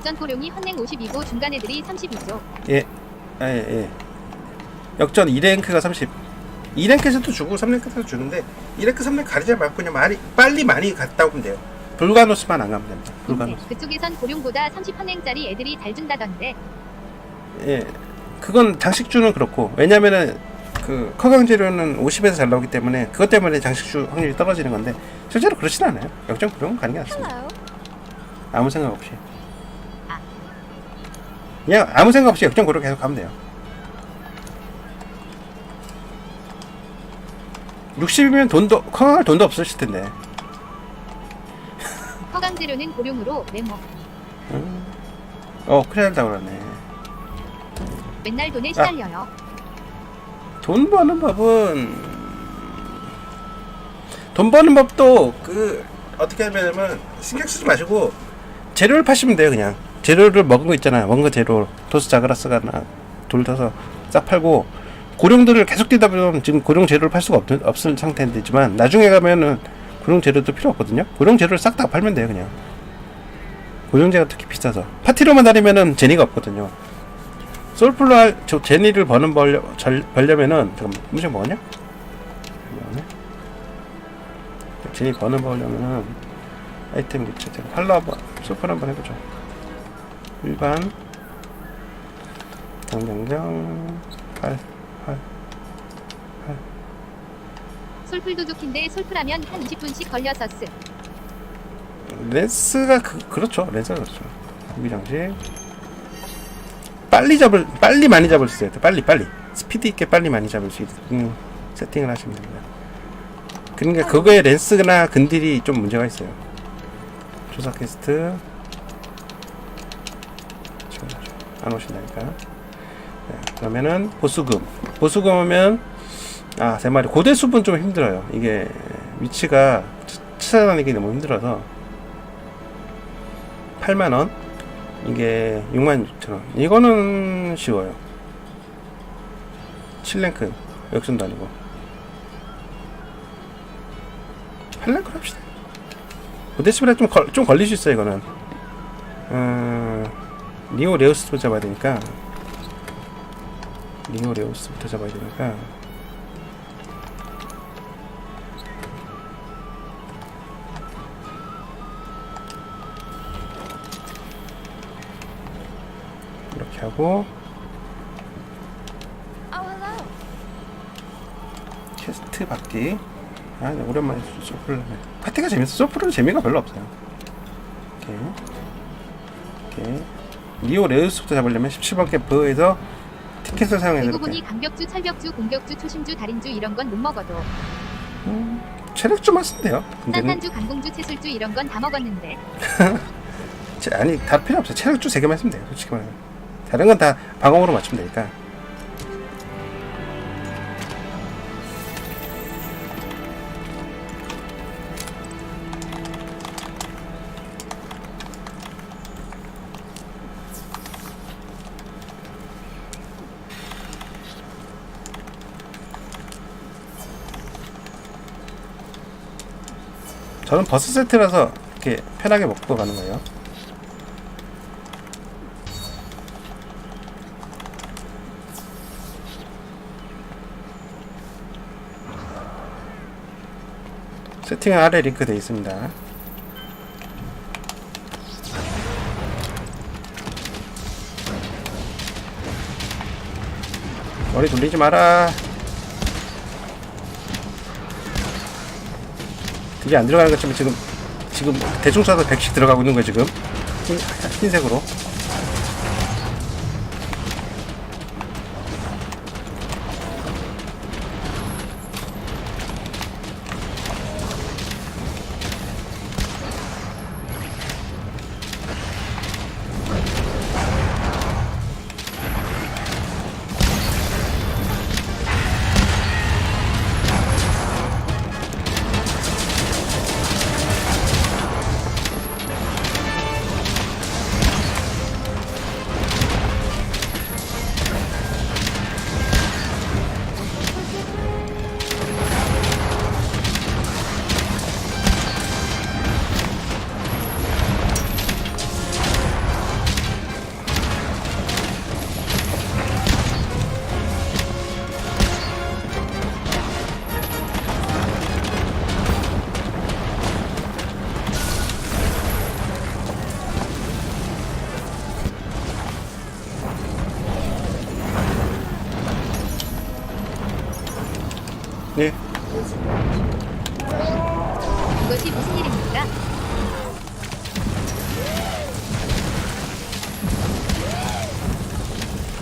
역전 고룡이 헌냉 52고 중간 애들이 32죠. 예. 아, 예, 예. 역전 2랭크가 30. 2랭크에서도 주고 3랭크에서도 주는데 2랭크 3랭크 가리지 말고 그냥 많이 빨리 많이 갔다 오면 돼요. 불가노스만 안 가면 됩니다. 불가노스. 그쪽에선 고룡보다 30 헌냉짜리 애들이 잘 준다던데. 예. 그건 장식주는 그렇고 왜냐면은 그 커강 재료는 50에서 잘 나오기 때문에 그것 때문에 장식주 확률이 떨어지는 건데 실제로 그렇진 않아요. 역전 고령 가는 게 낫습니다. 아무 생각 없이. 그냥 아무 생각 없이 역전 고령 계속 가면 돼요. 60이면 돈도 커강할 돈도 없으실 텐데. 허강 재료는 고룡으로 메모. 어 그래 한다 그러네. 맨날 돈에 시달려요. 돈 버는 법은 돈 버는 법도 그 어떻게 하냐면 신경 쓰지 마시고 재료를 파시면 돼요 그냥 재료를 먹은 거 있잖아요. 먹은 거 재료. 토스 자그라스가 나 돌 터서 싹 팔고 고령들을 계속 뛰다 보면 지금 고령 재료를 팔 수가 없, 없는 상태이지만 나중에 가면은 고령 재료도 필요 없거든요. 고령 재료를 싹 다 팔면 돼요 그냥. 고령재가 특히 비싸서. 파티로만 다니면은 재미가 없거든요. 솔플로 할, 저 제니를 버는 벌려, 절, 벌려면은 잠깐만 음식 먹었냐? 제니 버는 벌려면은 아이템 교체 팔로 한번 솔플 한번 해보죠 일반. 당경경 8 8 솔플도 좋긴데 솔플하면 한 20분씩 걸렸었음. 렌스가 그, 그렇죠. 렌스가 그렇죠. 무기장식 빨리 잡을 빨리 많이 잡을 수 있어요. 빨리 빨리. 스피드 있게 빨리 많이 잡을 수 있는 세팅을 하시면 됩니다. 그러니까 그거에 렌스나 근딜이 좀 문제가 있어요. 조사 퀘스트 지금 안 오신다니까 네, 그러면은 보수금. 보수금 하면 아 세 마리 고대 숲은 좀 힘들어요. 이게 위치가 차- 찾아다니기 너무 힘들어서 8만 원? 이게 66,000원. 이거는 쉬워요. 7랭크 역전도 아니고. 8랭크 합시다. 고데시브라 좀, 걸, 좀 걸릴 수 있어요 이거는. 음, 리오 레우스부터 잡아야 되니까. 리오 레우스부터 잡아야 되니까. 이렇게 하고. 퀘스트 받기. 아 네, 오랜만에 소프를 파티가 재밌어. 소프는 재미가 별로 없어요. 오케이. 오케이 리오 레우스부터 잡으려면 17번 캠프에서 티켓을 사용해야 대부분이 되는데. 강격주, 철벽주, 공격주, 초심주, 달인주 이런 건 못 먹어도 음, 체력 좀 하신대요. 근데는 산산주, 강공주, 채술주 이런 건 다 먹었는데. 체- 아니 다 필요 없어요. 체력 주 3개만 있으면 돼요 솔직히 말하면. 다른 건 다 방어으로 맞추면 되니까 저는 버스 세트라서 이렇게 편하게 먹고 가는 거예요. 세팅은 아래 링크 되어 있습니다. 머리 돌리지 마라. 되게 안 들어가는 것처럼 지금 지금 대충 쏴서 100씩 들어가고 있는 거야 지금. 흰, 흰색으로 이것이 무슨 일입니까?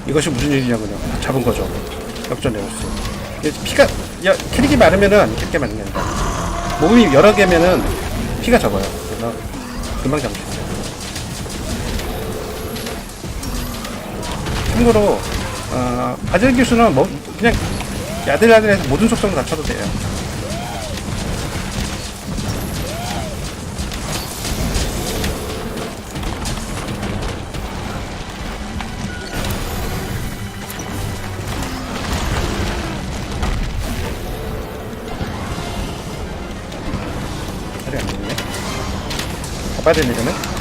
이것이 무슨 일이냐고요. 잡은 거죠. 역전 레오스. 이게 피가 야, 캐릭이 많으면은 캐릭이 많은 게 아니라 몸이 여러 개면은 피가 적어요. 그래서 금방 잡을 수 있어요. 참고로 어, 바질 기수는 뭐 그냥 야들야들해서 모든 속성을 다 쳐도 돼요. 가봐야 되네, 이러면.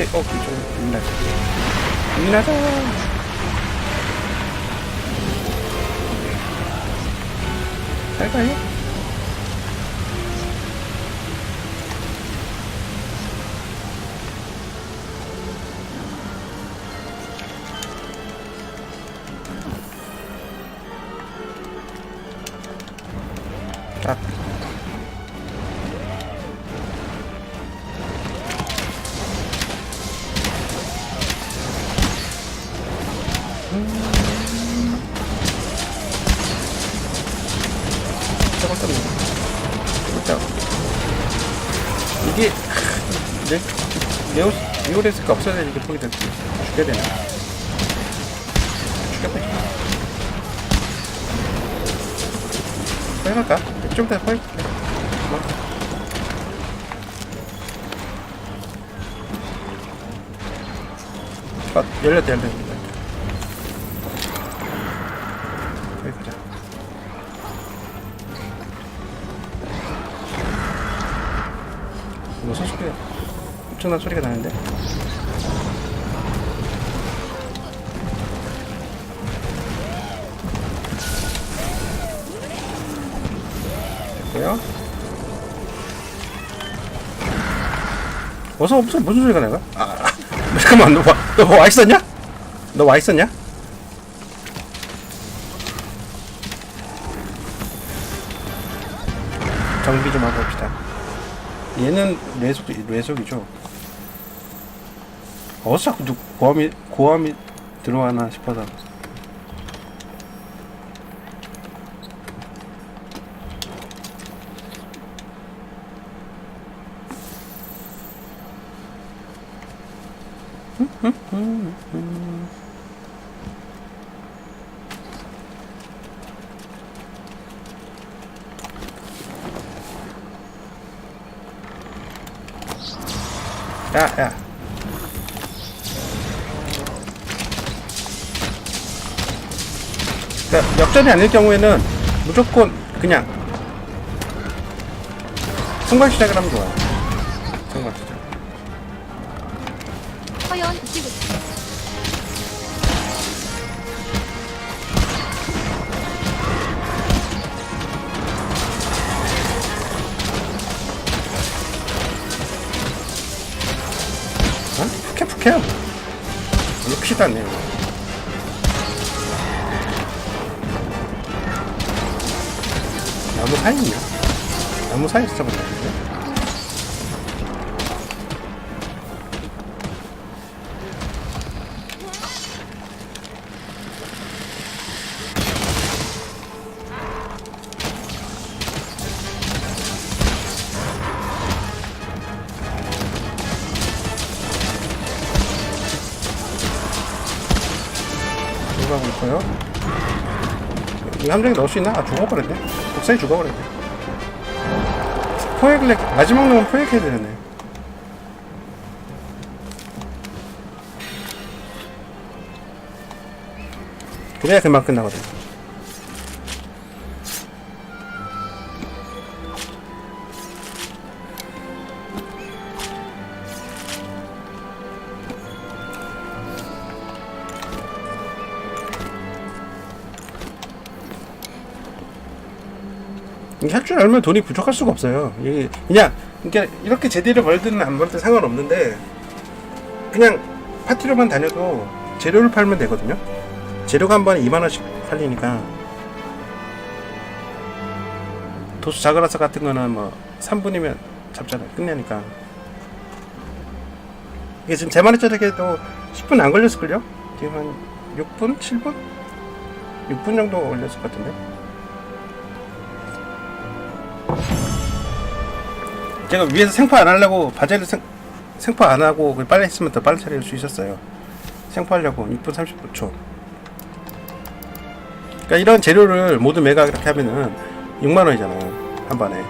오케이, 어, 이쪽, 민나자. 민나자! 잘 가요? 이게 네? 네오 네오레스가 없어야 이게 포기 됐지. 죽게 되네. 죽겠다 해볼까? 좀 이따 포기 뭐. 아 열렸다 열렸다 무슨 소리야? 엄청난 소리가 나는데? 됐고요. 어서 없어 무슨 소리가 나가? 아, 아, 잠깐만 너 와, 너와 있었냐? 너 와 있었냐? 정비 좀 하고. 얘는 뇌속 뇌속이죠. 어디서 자꾸 누, 고함이 고함이 들어가나 싶어서. 야, 야. 그러니까 역전이 아닐 경우에는 무조건 그냥 승관 시작을 하면 좋아요. 안 내요. 나무 사이 있나? 나무 사이에서 것 함정에 넣을 수 있나? 아, 죽어버렸네. 복사에 죽어버렸네. 포획을, 해- 마지막 놈은 포획해야 되네. 그래야 금방 끝나거든. 줄 알면 돈이 부족할 수가 없어요. 그냥 그러니까 이렇게 제대로 벌든 안 벌든 상관없는데 그냥 파티로만 다녀도 재료를 팔면 되거든요. 재료가 한 번에 2만 원씩 팔리니까 도수 자그라스 같은 거는 뭐 3분이면 잡잖아요. 끝내니까. 이게 지금 제 말에 저렇게도 10분 안 걸렸을걸요? 지금 한 6분? 7분? 6분 정도 걸렸을 것 같은데. 제가 위에서 생포 안 하려고 바젤을 생, 생포 안 하고 빨리 했으면 더 빨리 처리할 수 있었어요. 생포하려고 6분 39초. 그러니까 이런 재료를 모두 매각 이렇게 하면은 6만 원이잖아요. 한 번에.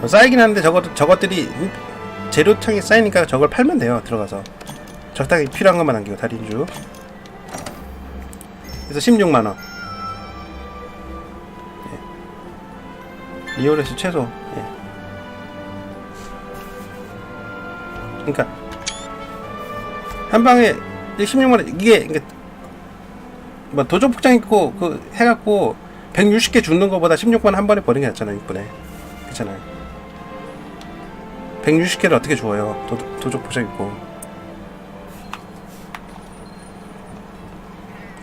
뭐 쌓이긴 하는데 저것 저것들이 재료창에 쌓이니까 저걸 팔면 돼요. 들어가서 적당히 필요한 것만 남기고 달인주. 그래서 16만 원. 리오레스 최소. 예. 그러니까 한 방에 16만 원 이게 그러니까 뭐 도적 복장 입고 그 해갖고 160개 죽는 거보다 16만 원한 번에 버리는 게 낫잖아요 이번에. 그렇잖아요. 160개를 어떻게 주어요? 도, 도적 복장 입고.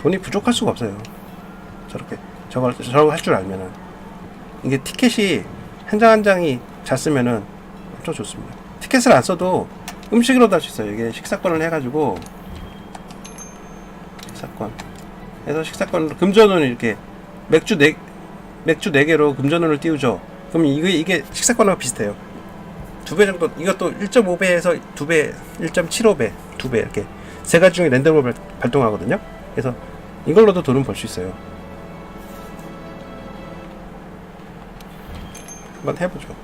돈이 부족할 수가 없어요. 저렇게 저걸 저걸 할 줄 알면은 이게 티켓이 한 장 한 장이 잘 쓰면은 엄청 좋습니다 티켓을 안 써도 음식으로도 할 수 있어요 이게 식사권을 해가지고 식사권 그래서 식사권 금전운을 이렇게 맥주 네 맥주 네 개로 금전운을 띄우죠. 그럼 이게 이게 식사권하고 비슷해요. 두 배 정도 이것도 1.5배에서 두 배, 1.75배, 두 배 이렇게 세 가지 중에 랜덤으로 발- 발동하거든요. 그래서 이걸로도 돈은 벌 수 있어요. 한번 해보죠.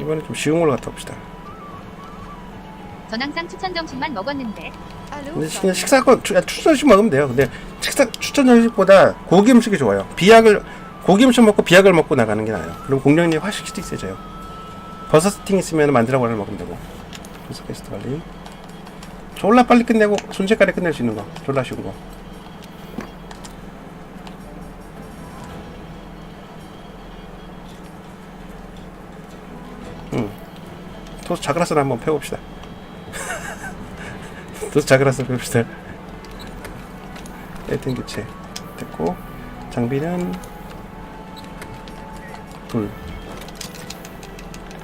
이번에 좀 쉬운 걸로 갔다 봅시다. 전 항상 추천 점심만 먹었는데 근데 그냥 식사권 추- 추천 음식 먹으면 돼요. 근데 식사 추천 음식보다 고기 음식이 좋아요. 비약을 고기 음식 먹고 비약을 먹고 나가는 게 나아요. 그럼 공격력이 훨씬 세져요. 버섯 스팅 있으면 만들어버려 먹으면 되고. 버섯 베스트 관리. 졸라 빨리 끝내고 순식간에 끝낼 수 있는 거. 졸라 쉬운 거. 응. 토스 자그라스를 한번 펴봅시다. 토스 자그라스 펴봅시다. 1등 교체 됐고 장비는 둘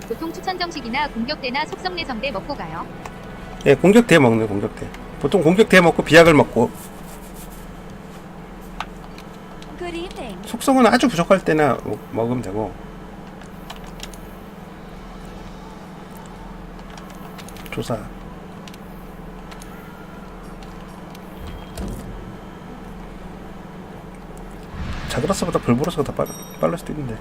보통 추천 정식이나 공격대나 속성 내성대 먹고 가요. 예, 공격대 먹는 공격대. 보통 공격대 먹고 비약을 먹고. 속성은 아주 부족할 때나 먹- 먹으면 되고 조사 자그라스보다 불보라스가 더 빨, 빨릴 수도 있는데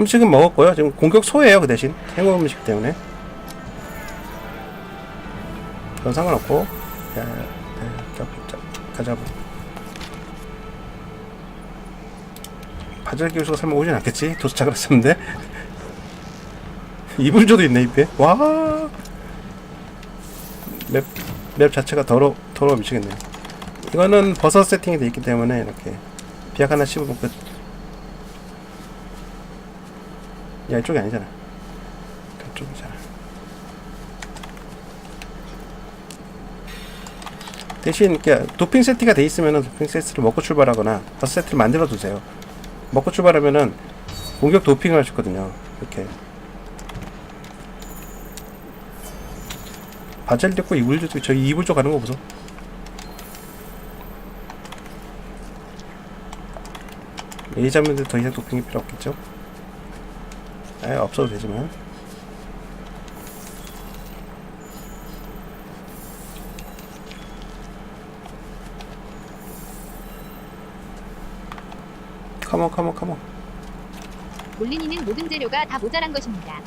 음식은 먹었고요 지금 공격 소예요 그 대신 행운 음식 때문에 그건 상관없고 야, 야, 자, 자, 가자. 바젤 교수가 설마 오진 않겠지? 도수차 그랬었는데. 이불조도 있네, 입에. 와. 맵, 맵 자체가 더러, 더러워 미치겠네. 이거는 버섯 세팅이 돼 있기 때문에 이렇게 비약 하나 끝. 야, 이쪽이 아니잖아. 그쪽이잖아. 대신 도핑 세트가 돼 있으면은 도핑 세트를 먹고 출발하거나 버스 세트를 만들어 두세요. 먹고 출발하면은 공격 도핑을 있거든요. 이렇게 바젤도 있고 이불도 있고 저기 이불 쪽 가는 거 보소. 이 장면들 더 이상 도핑이 필요 없겠죠? 아 없어도 되지만 컴온 컴온 컴온 몰린이는 모든 재료가 다 모자란 것입니다.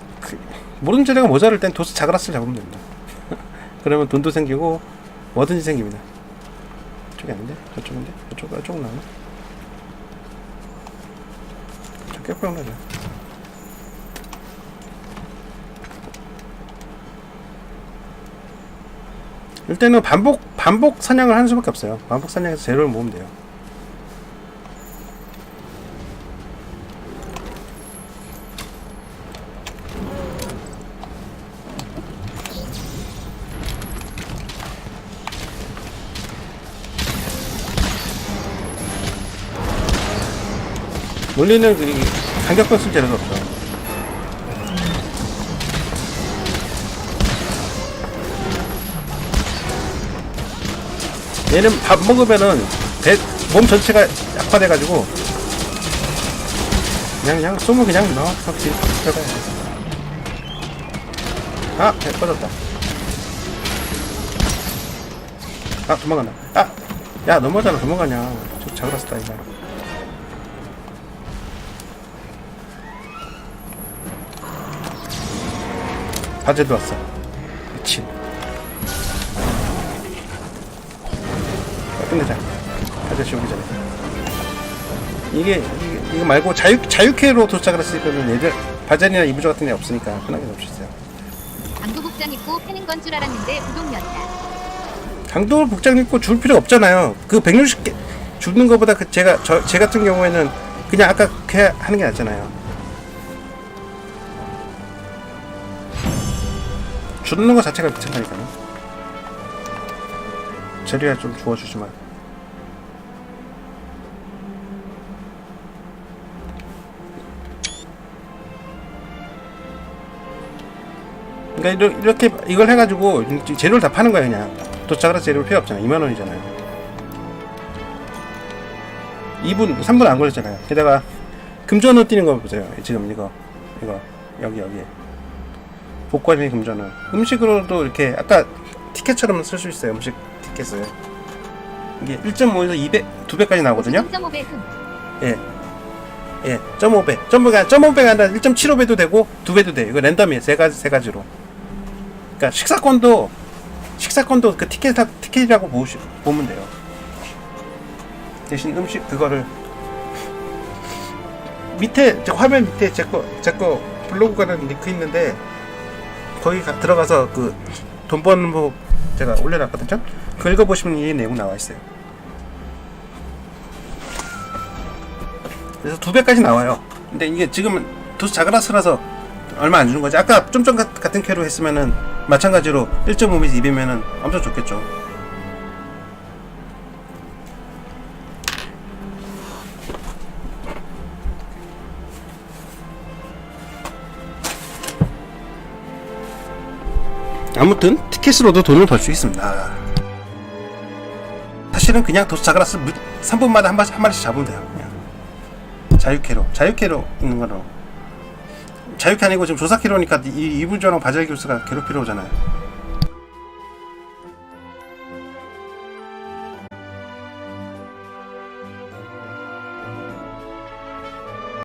모르는 재료가 모자랄 땐 도스 자그라스를 잡으면 됩니다. 그러면 돈도 생기고 뭐든지 생깁니다. 저쪽이 아닌데? 저쪽인데? 저쪽, 저쪽 나오나? 꽤 피곤하죠. 일단은 반복 반복 사냥을 하는 수밖에 없어요. 반복 사냥해서 재료를 모으면 돼요. 물리는 그 간격권 쓸 재료도 없어. 얘는 밥 먹으면은 배, 몸 전체가 약화돼가지고 그냥 그냥 쏘면 그냥 넣어 확 뒤- 확 들어가야 돼. 아, 배 꺼졌다. 아, 도망간다. 아, 야 넘어잖아 도망가냐. 저 자그라스다 이거. 바제도 왔어. 끝내자. 아저씨 오기 전에. 이게, 이게 이거 말고 자유 자유캐로 도착을 했을 때는 얘들 바젤이나 이부조 같은 게 없으니까 편하게 수 있어요. 강도 복장 입고 패는 건 줄 알았는데 부동이었다. 강도 복장 입고 줄 필요 없잖아요. 그 160개 주는 것보다 그 제가 저 제 같은 경우에는 그냥 아까 그 하는 게 낫잖아요. 주는 것 자체가 귀찮다니까요. 재료야 좀 주워주지만. 그러니까 이렇게 이걸 해가지고 재료를 다 파는 거야 그냥 도착을 해서 재료 필요 없잖아 2만 원이잖아요 2분 3분 안 걸렸잖아요 게다가 금전원 뛰는 거 보세요 지금 이거 이거 여기 여기 복권이 금전원 음식으로도 이렇게 아까 티켓처럼 쓸 수 있어요 음식 티켓을 이게 1.5에서 2배 2배까지 나오거든요 0.5배 흠. 예. 예, 0.5배. 0.5가 0.5배가 아니라 1.75배도 되고 2배도 돼. 이거 랜덤이에요. 세 가지 세 가지로. 그러니까 식사권도 식사권도 그 티켓 티켓이라고 보시, 보면 돼요. 대신 음식 그거를 밑에 저 화면 밑에 제거 제거 블로그 가는 링크 있는데 거기 가, 들어가서 그 돈 버는 법 제가 올려놨거든요. 그거 읽어보시면 이 내용 나와 있어요. 그래서 두 배까지 나와요. 근데 이게 지금은 도수 자그라스라서 얼마 안 주는 거지. 아까 좀 전 같은 캐로 했으면은 마찬가지로 1.5m 2배면은 엄청 좋겠죠. 아무튼 티켓으로도 돈을 벌 수 있습니다. 사실은 그냥 자그라스 3분마다 한 마리씩, 한 마리씩 잡으면 돼요. 그냥. 자유캐로 자유캐로 있는 거로 자유캐 아니고 지금 조사캐로니까 이 이불조랑 바젤 교수가 괴롭히러 오잖아요